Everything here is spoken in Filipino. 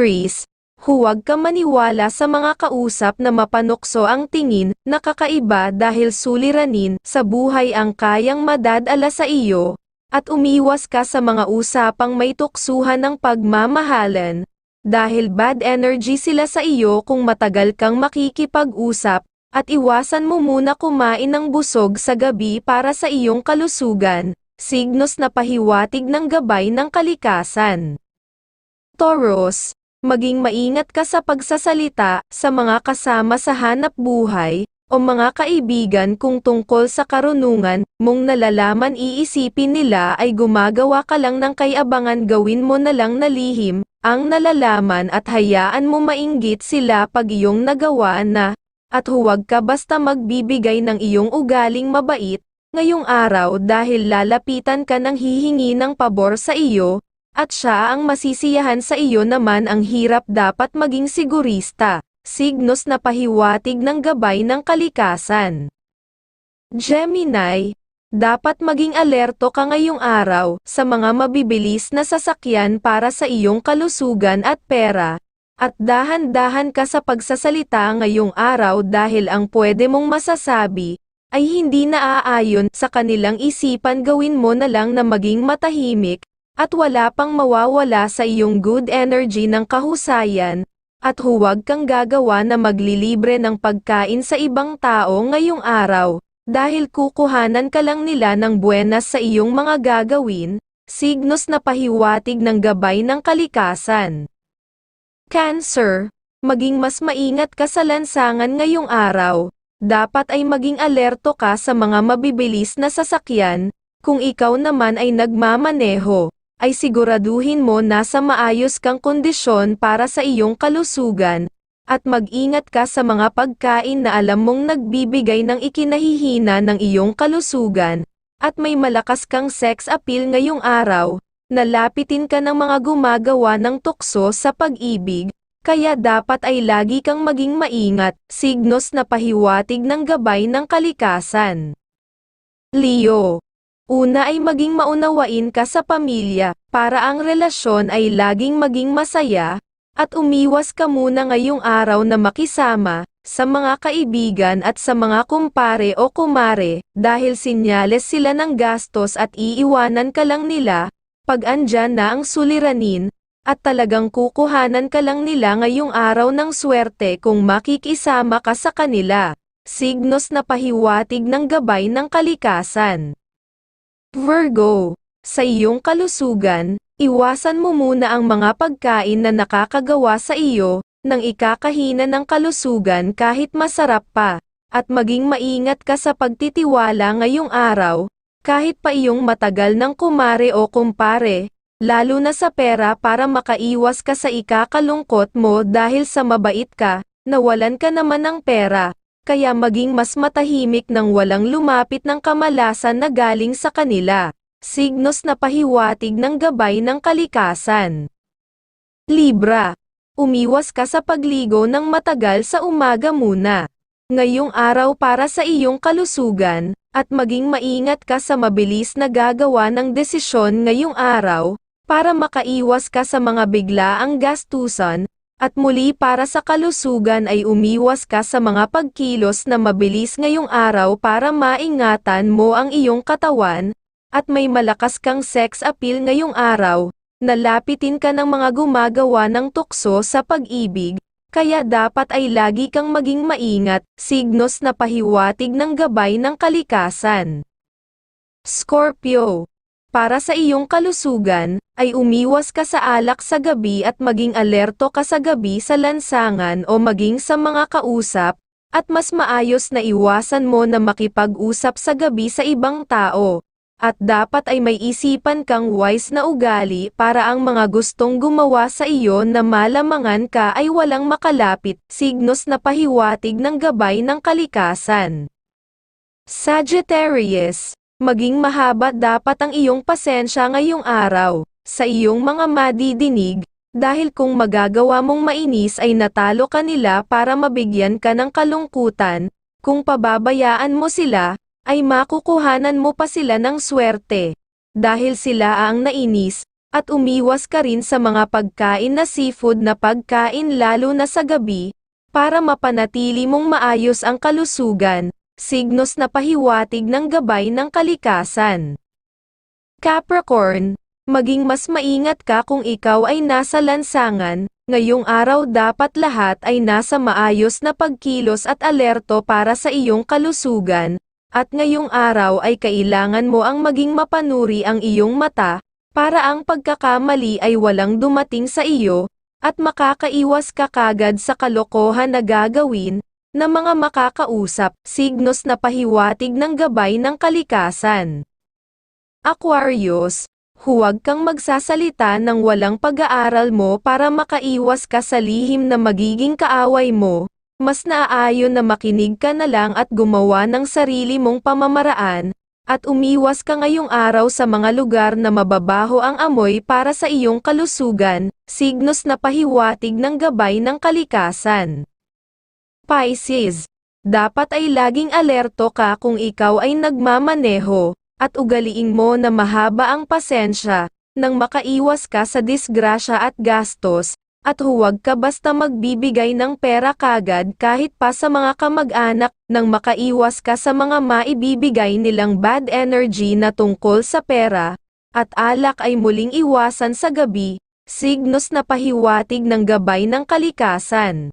Aries, huwag ka maniwala sa mga kausap na mapanukso ang tingin, nakakaiba dahil suliranin sa buhay ang kayang madadala sa iyo, at umiwas ka sa mga usapang may tuksuhan ng pagmamahalan, dahil bad energy sila sa iyo kung matagal kang makikipag-usap, at iwasan mo muna kumain ng busog sa gabi para sa iyong kalusugan, signos na pahiwatig ng gabay ng kalikasan. Taurus, maging maingat ka sa pagsasalita sa mga kasama sa hanap buhay, o mga kaibigan kung tungkol sa karunungan mong nalalaman iisipin nila ay gumagawa ka lang ng kayabangan gawin mo na lang na lihim, ang nalalaman at hayaan mo mainggit sila pag iyong nagawa na, at huwag ka basta magbibigay ng iyong ugaling mabait, ngayong araw dahil lalapitan ka ng hihingi ng pabor sa iyo, at siya ang masisiyahan sa iyo naman ang hirap dapat maging sigurista, signos na pahiwatig ng gabay ng kalikasan. Gemini, dapat maging alerto ka ngayong araw sa mga mabibilis na sasakyan para sa iyong kalusugan at pera, at dahan-dahan ka sa pagsasalita ngayong araw dahil ang pwede mong masasabi ay hindi naaayon sa kanilang isipan gawin mo na lang na maging matahimik, at wala pang mawawala sa iyong good energy ng kahusayan, at huwag kang gagawa na maglilibre ng pagkain sa ibang tao ngayong araw, dahil kukuhanan ka lang nila ng buenas sa iyong mga gagawin, signos na pahiwatig ng gabay ng kalikasan. Cancer, maging mas maingat ka sa lansangan ngayong araw, dapat ay maging alerto ka sa mga mabibilis na sasakyan, kung ikaw naman ay nagmamaneho, ay siguraduhin mo nasa maayos kang kondisyon para sa iyong kalusugan, at mag-ingat ka sa mga pagkain na alam mong nagbibigay ng ikinahihina ng iyong kalusugan, at may malakas kang sex appeal ngayong araw, nalapitin ka ng mga gumagawa ng tukso sa pag-ibig, kaya dapat ay lagi kang maging maingat, signos na pahiwatig ng gabay ng kalikasan. Leo Una ay maging maunawain ka sa pamilya, para ang relasyon ay laging maging masaya, at umiwas ka muna ngayong araw na makisama, sa mga kaibigan at sa mga kumpare o kumare, dahil sinyales sila ng gastos at iiwanan ka lang nila, pag andyan na ang suliranin, at talagang kukuhanan ka lang nila ngayong araw ng swerte kung makikisama ka sa kanila. Signos na pahiwatig ng gabay ng kalikasan. Virgo, sa iyong kalusugan, iwasan mo muna ang mga pagkain na nakakagawa sa iyo, ng ikakahina ng kalusugan kahit masarap pa, at maging maingat ka sa pagtitiwala ngayong araw, kahit pa iyong matagal ng kumare o kumpare, lalo na sa pera para makaiwas ka sa ikakalungkot mo dahil sa mabait ka, nawalan ka naman ng pera, kaya maging mas matahimik nang walang lumapit ng kamalasan na galing sa kanila. Signos na pahiwatig ng gabay ng kalikasan. Libra. Umiwas ka sa pagligo ng matagal sa umaga muna. Ngayong araw para sa iyong kalusugan, at maging maingat ka sa mabilis na gagawa ng desisyon ngayong araw, para makaiwas ka sa mga biglaang gastusan, at muli para sa kalusugan ay umiwas ka sa mga pagkilos na mabilis ngayong araw para maingatan mo ang iyong katawan, at may malakas kang sex appeal ngayong araw, nalapitin ka ng mga gumagawa ng tukso sa pag-ibig, kaya dapat ay lagi kang maging maingat, signos na pahiwatig ng gabay ng kalikasan. Scorpio para sa iyong kalusugan, ay umiwas ka sa alak sa gabi at maging alerto ka sa gabi sa lansangan o maging sa mga kausap, at mas maayos na iwasan mo na makipag-usap sa gabi sa ibang tao. At dapat ay may isipan kang wise na ugali para ang mga gustong gumawa sa iyo na malamangan ka ay walang makalapit, signos na pahiwatig ng gabay ng kalikasan. Sagittarius Maging mahaba dapat ang iyong pasensya ngayong araw, sa iyong mga madidinig, dahil kung magagawa mong mainis ay natalo ka nila para mabigyan ka ng kalungkutan, kung pababayaan mo sila, ay makukuhanan mo pa sila ng swerte. Dahil sila ang nainis, at umiwas ka rin sa mga pagkain na seafood na pagkain lalo na sa gabi, para mapanatili mong maayos ang kalusugan, signos na pahiwatig ng gabay ng kalikasan. Capricorn, maging mas maingat ka kung ikaw ay nasa lansangan, ngayong araw dapat lahat ay nasa maayos na pagkilos at alerto para sa iyong kalusugan, at ngayong araw ay kailangan mo ang maging mapanuri ang iyong mata, para ang pagkakamali ay walang dumating sa iyo, at makakaiwas ka kagad sa kalokohan na gagawin, na mga makakausap, signos na pahiwatig ng gabay ng kalikasan. Aquarius, huwag kang magsasalita ng walang pag-aaral mo para makaiwas ka sa lihim na magiging kaaway mo, mas naaayon na makinig ka na lang at gumawa ng sarili mong pamamaraan, at umiwas ka ngayong araw sa mga lugar na mababaho ang amoy para sa iyong kalusugan, signos na pahiwatig ng gabay ng kalikasan. Pisces, dapat ay laging alerto ka kung ikaw ay nagmamaneho, at ugaliin mo na mahaba ang pasensya, nang makaiwas ka sa disgrasya at gastos, at huwag ka basta magbibigay ng pera kagad kahit pa sa mga kamag-anak, nang makaiwas ka sa mga maibibigay nilang bad energy na tungkol sa pera, at alak ay muling iwasan sa gabi, signos na pahiwatig ng gabay ng kalikasan.